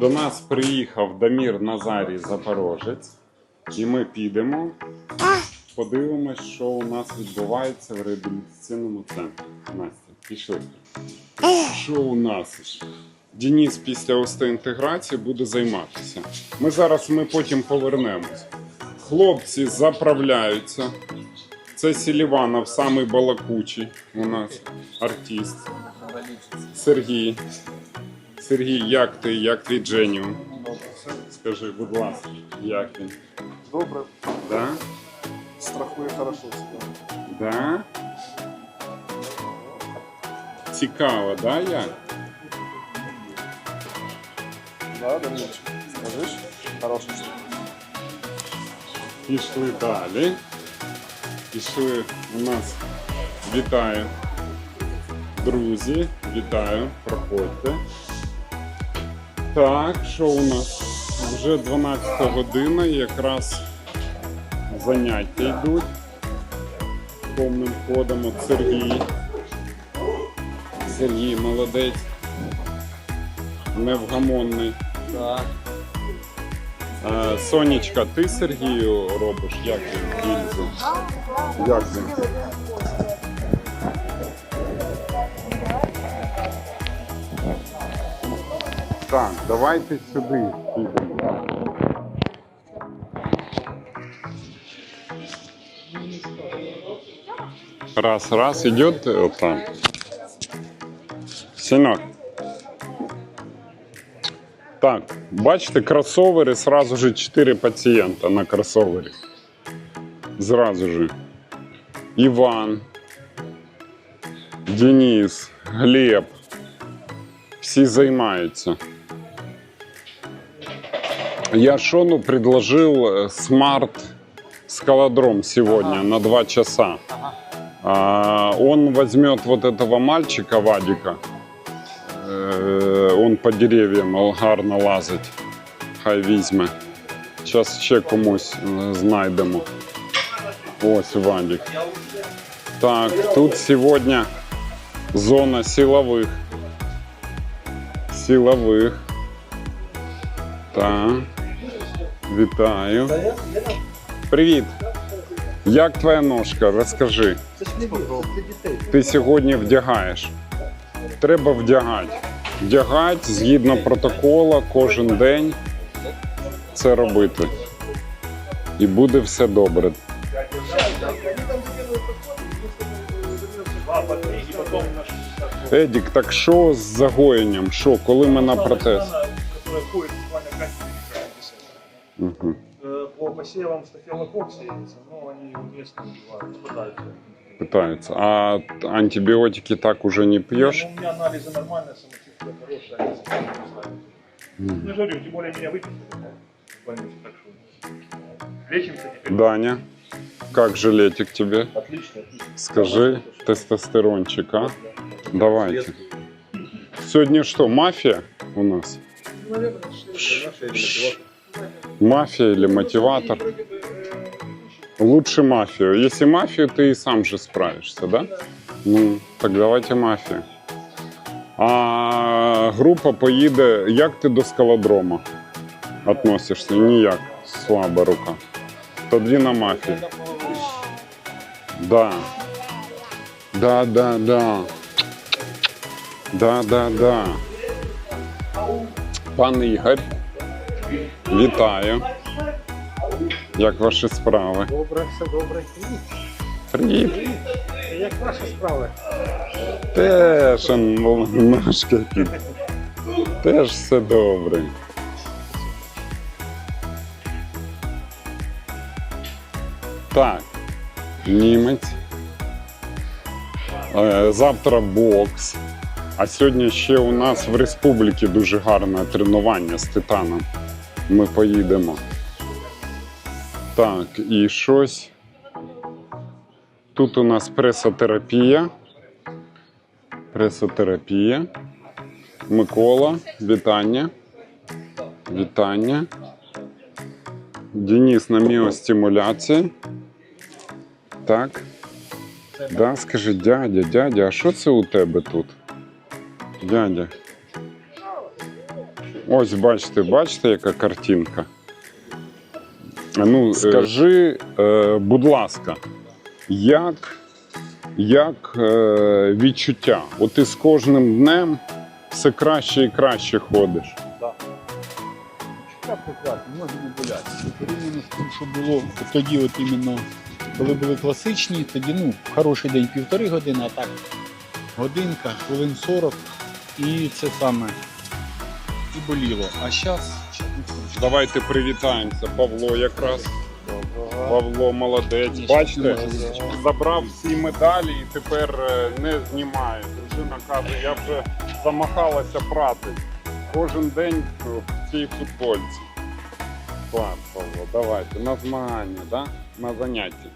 До нас приїхав Дамір Назарій Запорожець, і ми підемо, подивимось, що у нас відбувається в реабілітаційному центрі. Настя, пішли. Що у нас? Денис після остеінтеграції буде займатися. Ми зараз ми потім повернемось. Хлопці заправляються. Це Селіванов, самий балакучий у нас артист. Сергій. Сергій, як ти? Як твій Дженіум? Скажи, будь ласка, як він? Добре, Да? страхує хорошо себе. Да? Цікаво, да, як? Да, Данилович, скажиш? Хорошо. що. Пішли далі. Пішли у нас. Вітаю. Друзі, вітаю, проходьте. Так, що у нас? Вже 12 година, якраз заняття йдуть. Повним ходом от Сергій. Сергій молодець. Невгамонний. Так. Сонечка, ти Сергію робиш? Як він? Як він? Так, давайте сюди підемо. Раз, раз, идет вот там. Синок. Так, бачите, кросовери, сразу же 4 пацієнта на кросовері. Зразу же. Іван, Денис, Глеб. Всі займаються. Я Шону предложил э, смарт скалодром сегодня на 2 часа. А, он возьмет вот этого мальчика Вадика. Е, Он по дерев'ям гарно лазить. Хай візьме. Зараз ще комусь е, знайдемо. Ось Вадик. Так, тут сьогодні зона силових. Силових. Так. Вітаю. Привіт. Як твоя ножка? Розкажи. Ти сьогодні вдягаєш. Треба вдягати. Вдягати згідно протокола кожен день це робити. І буде все добре. Едік, так що з загоєнням? Що, коли ми на протез? Угу. Э, По посевам стафилококк сеется, но они уместно бывают, пытаются. Питаються. А антибіотики так уже не п'єш? Ну, у меня анализы нормальные, самочувствие хорошее, они не знаю. Ну, я же говорю, тем более меня выписали в так что лечимся теперь. Даня, как жилетик тебе? Отлично, отлично. Скажи, тестостерончик, а? Давайте. Сегодня что, мафия у нас? Мафия или мотиватор? Лучше мафию. Если мафию, ты и сам же справишься, да? Ну, так давайте мафію. А група поїде. Як ти до скалодрома относишся? Ніяк. Слаба рука. Тоді на мафію. Да. Да, да, да. Да, да, да. Пан Ігор, вітаю. Як ваші справи? Добре, все добре. Привіт. Як ваші справи? Теж ножка під. Теж все добре. Так, німець. Е, Завтра бокс. А сьогодні ще у нас в республіці дуже гарне тренування з титаном. Ми поїдемо. Так, і щось. Тут у нас пресотерапія. Пресотерапія. Микола, вітання. Вітання. Денис на міостимуляції. Так. Да, скажи, дядя, дядя, а що це у тебе тут? Дядя. Ось бачите, бачите, яка картинка. Ну, скажи, е, будь ласка, як, як е, відчуття? От ти з кожним днем все краще і краще ходиш. Відчуття прекрасні, може не. Порівняно з тим, що було тоді, от іменно, коли були класичні, тоді ну, хороший день півтори години, а так годинка, хвилин 40, і це саме і боліло. А зараз Давайте привітаємося. Павло якраз. Доброго. Павло молодець. Бачите, забрав всі медалі і тепер е, не знімає. Дружина каже, я вже замахалася прати. Кожен день в цій футбольці. Клас, Павло, давайте на змагання, да? на заняття.